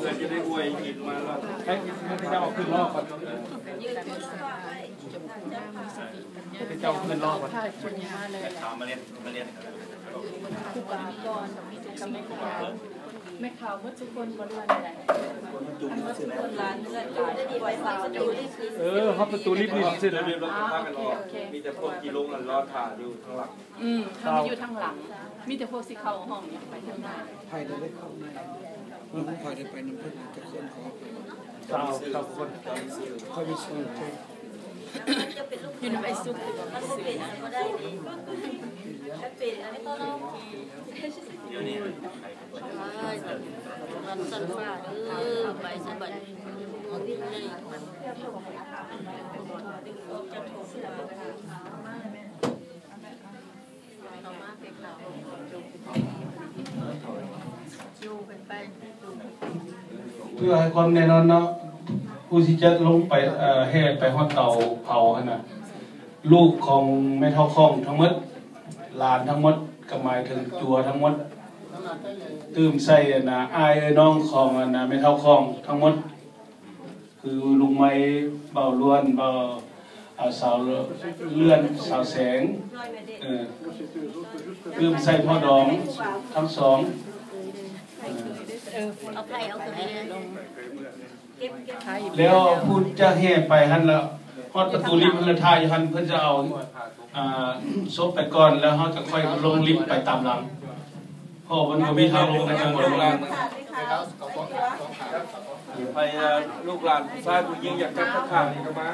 เพื่อจะได้อวยอิดมาแล้วให้ให้เจ้าเอาขึ้นรอบก่อนให้เจ้าขึ้นรอบก่อนถามมาเรียนมาเรียนไม่ข่าวเมื่อทุกคนบริวารใหญ่เออเขาประตูลิฟต์นี่สิเดี๋ยวเดี๋ยวเราจะพากันรอมีแต่พวกกีฬงกันรอถ่ายอยู่ข้างหลัง อืมเขามาอยู่ทางหลัง มีแต่พวกสิเข้าห้องเนี่ยไปทางหน้าไผ่ได้ได้เข้าใน ไผ่ได้ไปน้ำพึ่งจะคนขอสาวสาคนคอยไปซื้ออยู่ในไอซุกหรือว่าไม่ซื้อนะเดี๋ยวนี้มันสันฟ้าเออไปสะบัดเอาวิ่งเลยมันจะถูกเอามาไปข่าวอยู่เป็นไป เพื่อให้ความแน่นอนเนาะผู้ที่จะลงไปแห่ไปฮอดเตาเผาหั่นน่ะลูกของแม่เท่าคองทั้งหมดหลานทั้งหมดก็หมายถึงจัวทั้งหมดตื่มใส่นะอายเอ้ยน้องของนะแม่เท่าคองทั้งหมด คือลุงไม้เบาล้วนเบาสาวเลื่อนสาวแสงเออตื่มใส่พ่อดองทั้งสอง เอาไผ่เอาตัวนี้ลงเก็บเก็บไทยแล้วพูดจะแห่ไปหันแล้วฮอดประตูลิฟต์เพิ่นละทายหันเพิ่นจะเอาอ่าซบไปก่อนแล้วเฮาจะค่อยลงลิฟต์ไปตามหลังเพราะมันก็มีทางลงไปทางบนล่างใครลูกหลานชายผู้หญิงอยากจะทักทายนี่ก็มา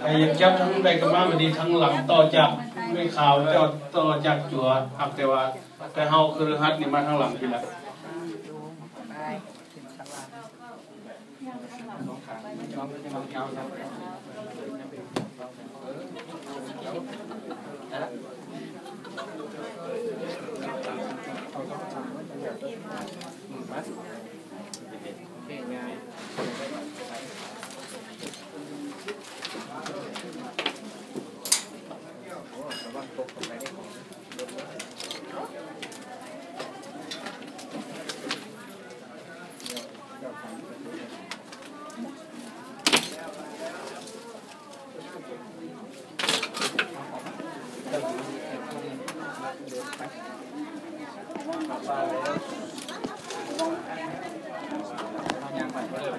ใครอยากจับทั้งใดก็มาบัดนี้ทั้งหลังต่อจากไม่ข่าวเจ้าต่อจากจัวหักแต่ว่าแต่เฮาคือฮัดนี่มาทางหลังพี่ละ ลุงจะเบ็ดหอมเลยว่าคือพี่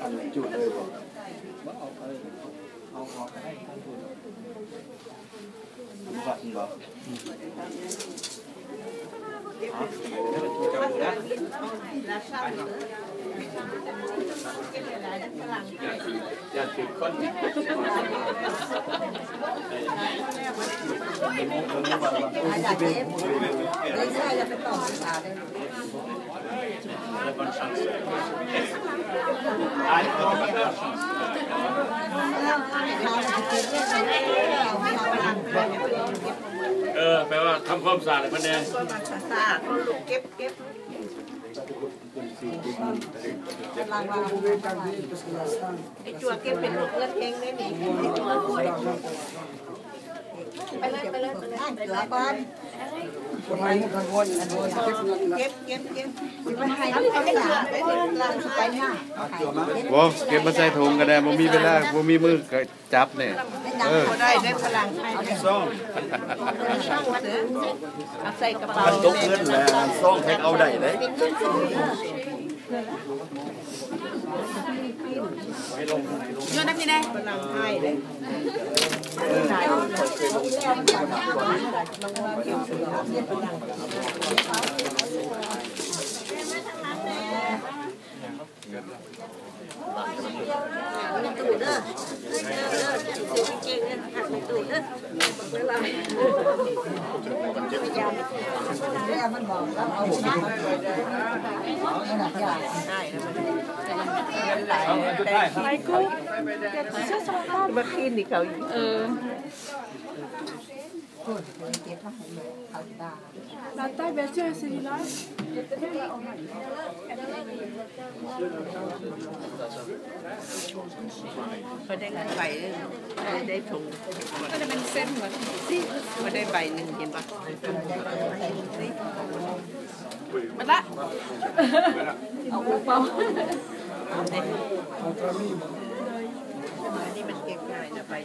anh lại chuột đây rồi bắt ông ơi ông cái này ăn chuột vật vợ Hãy subscribe อาจารย์เจ็บเลยใช่จะไปต่อศึกษาได้ เ ออแปลว่าทำความสะอาดมันแน่ก็มาศึกษาก็ลูกเก็บเก็บกลังวางไอ้จัวเก็บเป็นลูกเลือดเองได้หนิไอ้จัวด้วยไปเลยไปเลยไปเลยจัวก่อนคน ไทยมุขันวนอันวนเก็บเงินเก็บเก็บเก็บไปให้ลูกศึกษาไปถึงหลังไปหน้าตัวมาบ่เก็บมาใส่ถุงก็ได้บ่มีเวลาบ่มีมือก็จับเนี่ยเออได้ได้พลังให้ได้ซ่องช่างซื้อเอาใส่กระเป๋าตกเงินแล้วซ่องแท็กเอาได้เลย โยนนักนี่ได้พลังให้เลยเออเดี๋ยวเก่งๆนะหักไปตู้เออเวลาแม่มันบอกแล้วเอาหน้ามันหนักใหญ่ใช่แล้วมันหลายแต่ไอ้กูมากินนี่เขาเออพูดเก็บมาให้เขา Battal Berthier et ses villages Có đây là bảy đây mình xem mà có đây bảy nghìn tiền bạc bắt đã ông bố bao đây đi mình kẹp này là bảy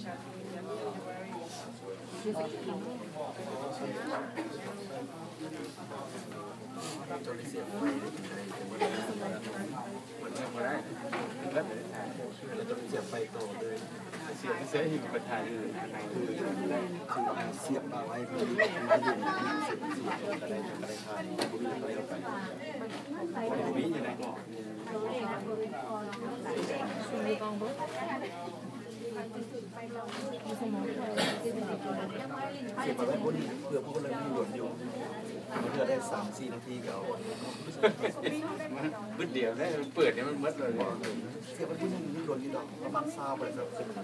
ได้ใบหนึ่งเห็นปะ มันละเอาอุปเอา อันนี้มันเก็บง่ายนะใบเดียว เสียเสียหิวประทานเลย เสียบมาไว้เพื่อมาอยู่ในเสียบเสียบอะไรอะไรทานบุรีอะไรเอาไป มีอยู่ไหน เสียบมาไว้บนเพื่อพวกเราที่หลวนอยู่เพื่อได้สามสี่นาทีก็เอามันบึ้ดเดียวได้เปิดเนี่ยมันมัดเลยเสียบไว้บนนี่หลวนนี่ดอกประมาณซาไปสักสิบนา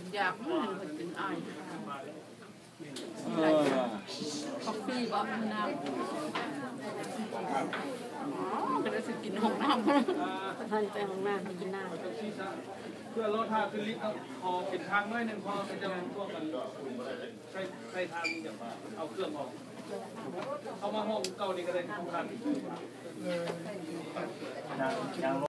ำยากมากเลยเป็นไอ เออ คอฟฟี่บอมน้ำ ก็จะสิกินห้องน้ำท่านไปห้องน้ำไปกินน้เพื่อลดทางขึ้นลิฟต์พอปิดทางน้อยหนึ่งพอมันจะพวกกันใช้ใช้ทางจะมาเอาเครื่องออกเอามาห้องเก่านี่ก็ได้ทุกคัน